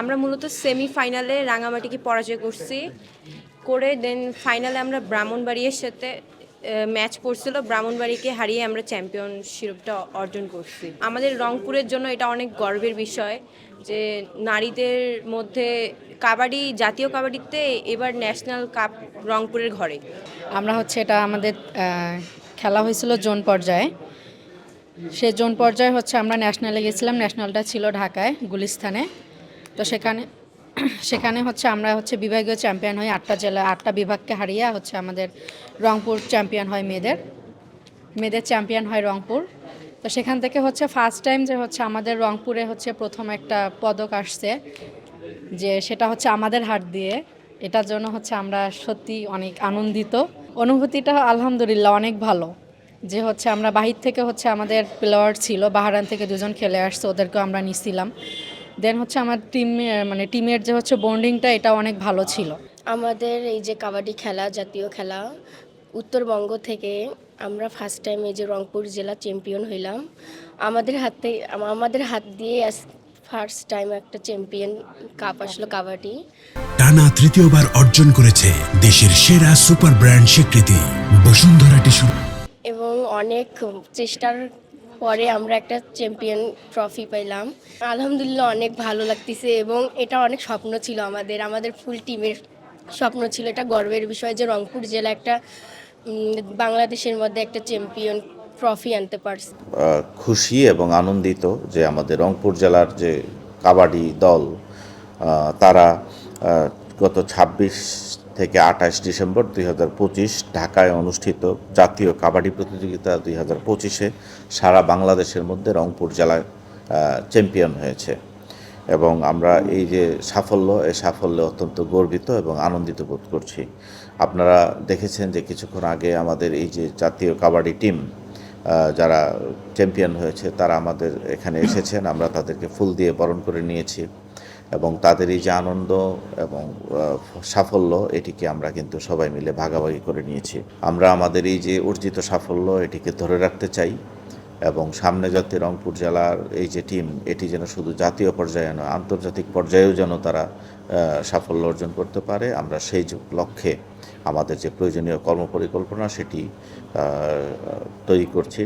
আমরা মূলত সেমিফাইনালে রাঙামাটিকে পরাজয় করছি, করে দেন ফাইনালে আমরা ব্রাহ্মণবাড়িয়ার সাথে ম্যাচ পড়ছিল ব্রাহ্মণবাড়িকে হারিয়ে আমরা চ্যাম্পিয়ন শিরোপটা অর্জন করছি। আমাদের রংপুরের জন্য এটা অনেক গর্বের বিষয় যে নারীদের মধ্যে কাবাডি, জাতীয় কাবাডিতে এবার ন্যাশনাল কাপ রংপুরের ঘরে। আমরা হচ্ছে এটা আমাদের খেলা হয়েছিল জোন পর্যায়ে। সে জোন পর্যায়ে হচ্ছে আমরা ন্যাশনালে গেছিলাম, ন্যাশনালটা ছিল ঢাকায়, গুলিস্তানে। তো সেখানে সেখানে হচ্ছে আমরা হচ্ছে বিভাগীয় চ্যাম্পিয়ন হই আটটা জেলা, আটটা বিভাগকে হারিয়ে হচ্ছে আমাদের রংপুর চ্যাম্পিয়ন হয় মেয়েদের। মেয়েদের চ্যাম্পিয়ন হয় রংপুর। তো সেখান থেকে হচ্ছে ফার্স্ট টাইম যে হচ্ছে আমাদের রংপুরে হচ্ছে প্রথম একটা পদক আসছে, যে সেটা হচ্ছে আমাদের হাট দিয়ে। এটার জন্য হচ্ছে আমরা সত্যি অনেক আনন্দিত। অনুভূতিটা আলহামদুলিল্লাহ অনেক ভালো। যে হচ্ছে আমরা বাহির থেকে হচ্ছে আমাদের প্লেয়ার ছিল বাহারান থেকে দুজন খেলে আসছে ওদেরকেও আমরা নিছিলাম। দেন হচ্ছে আমার টিম মানে টিমের যে হচ্ছে বন্ডিংটা এটা অনেক ভালো ছিল। আমাদের এই যে কাবাডি খেলা জাতীয় খেলা উত্তরবঙ্গ থেকে আমরা ফার্স্ট টাইম এই যে রংপুর জেলা চ্যাম্পিয়ন হইলাম। আমাদের হাতে আম- আমাদের হাত দিয়ে ফার্স্ট টাইম একটা চ্যাম্পিয়ন কাপ আসলো কাবাডি। টানা তৃতীয়বার অর্জন করেছে দেশের সেরা সুপার ব্র্যান্ড স্বীকৃতি বসুন্ধরা টিস্যু। অনেক চেষ্টার পরে আমরা একটা চ্যাম্পিয়ন ট্রফি পেলাম। আলহামদুলিল্লাহ অনেক ভালো লাগতেছে এবং এটা অনেক স্বপ্ন ছিল আমাদের। আমাদের ফুল টিমের স্বপ্ন ছিল এটা গর্বের বিষয় যে রংপুর জেলা একটা বাংলাদেশের মধ্যে একটা চ্যাম্পিয়ন ট্রফি আনতে পারছে। খুশি এবং আনন্দিত যে আমাদের রংপুর জেলার যে কাবাডি দল তারা গত ২৬ থেকে আঠাশ ডিসেম্বর দুই হাজার পঁচিশ ঢাকায় অনুষ্ঠিত জাতীয় কাবাডি প্রতিযোগিতা দুই হাজার পঁচিশে সারা বাংলাদেশের মধ্যে রংপুর জেলায় চ্যাম্পিয়ন হয়েছে। এবং আমরা এই যে সাফল্য, এই সাফল্যে অত্যন্ত গর্বিত এবং আনন্দিত বোধ করছি। আপনারা দেখেছেন যে কিছুক্ষণ আগে আমাদের এই যে জাতীয় কাবাডি টিম যারা চ্যাম্পিয়ন হয়েছে, তারা আমাদের এখানে এসেছেন। আমরা তাদেরকে ফুল দিয়ে বরণ করে নিয়েছি। এবং তাদের এই যে আনন্দ এবং সাফল্য, এটিকে আমরা কিন্তু সবাই মিলে ভাগাভাগি করে নিয়েছি। আমরা আমাদের এই যে অর্জিত সাফল্য, এটিকে ধরে রাখতে চাই এবং সামনে যাতে রংপুর জেলার এই যে টিম এটি যেন শুধু জাতীয় পর্যায়ে নয়, আন্তর্জাতিক পর্যায়েও যেন তারা সাফল্য অর্জন করতে পারে। আমরা সেই লক্ষ্যে আমাদের যে প্রয়োজনীয় কর্মপরিকল্পনা, সেটি তৈরি করছি।